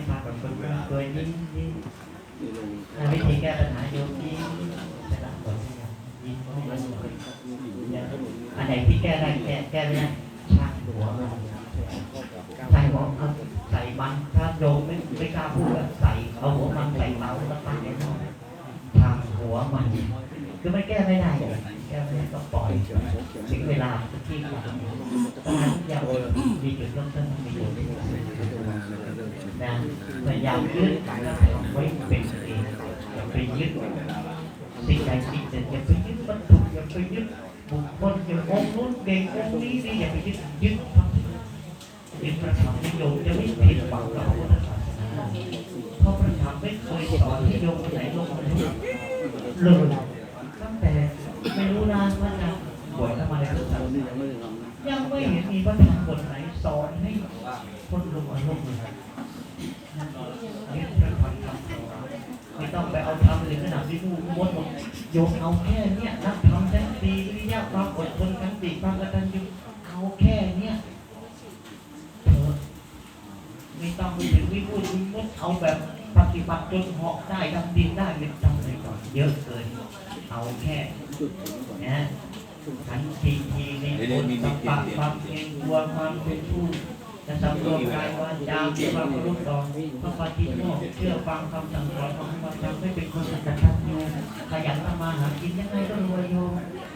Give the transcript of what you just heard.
ตตากับคนรักตัวยิ้มยิ้มวิธีแก้ปัญหาโยมยิ้มจะรักคนยิ้มให้เราอันไหนที่แก้ได้แก้แก้ไม่ได้ช่างหัวมันใส่หัวเอาใส่มันถ้าโยมไม่ไม่กล้าพูดอะใส่เอาหัวมันใส่เตาแล้วตั้งไว้นอกทางหัวมันคือไมันแก้ไม่ได้แก้ไม่ได้ก็ปล่อยถึงเวลาที่หลังตอนนั้นอย่ามีจุดเริ่มต้นมี นะพยายามยึดไว้เป็นเองอย่าไปยึดสิ่งใดสิ่งหนึ่งอย่าไปยึดวัตถุอย่าไปยึดบุคคลอย่าองค์นู้นเก่งองค์นี้นี่อย่าไปยึดยึดพระยึดพระธรรมนิยมจะไม่ผิดหวังกับพระพุทธศาสนาเพราะพระธรรมไม่เคยสอนให้โยมคนไหนลงมาเลยตั้งแต่ไม่รู้นานว่าจะบวชเข้ามาในพุทธศาสนายังไม่เห็นมีพระธรรมบทไหนสอนให้คนลงมาลงเลย ต้องไปเอาธรรมเลยขนาดที่ผู้มดบอกโยมเอาแค่เนี้ยนักธรรมชั้นดีวิริยะความอดทนขันติความกตัญญูเอาแค่เนี้ยเถอะไม่ต้องไปถึงวิพูดวิมุตเอาแบบปฏิบัติจนเหาะได้ดำดินได้ไม่ต้องเลยก่อนเยอะเกิน เอาแค่นะขันทีทีในคนสัมปัความเพียรตัวความเป็นผู้ จะสำรวมกายวาจามีความเคารพต่อพระปฏิโมกข์เชื่อฟังคำสั่งสอนของพระธรรมไม่เป็นคนสัจธรรมขยันทำมาหากินยังไง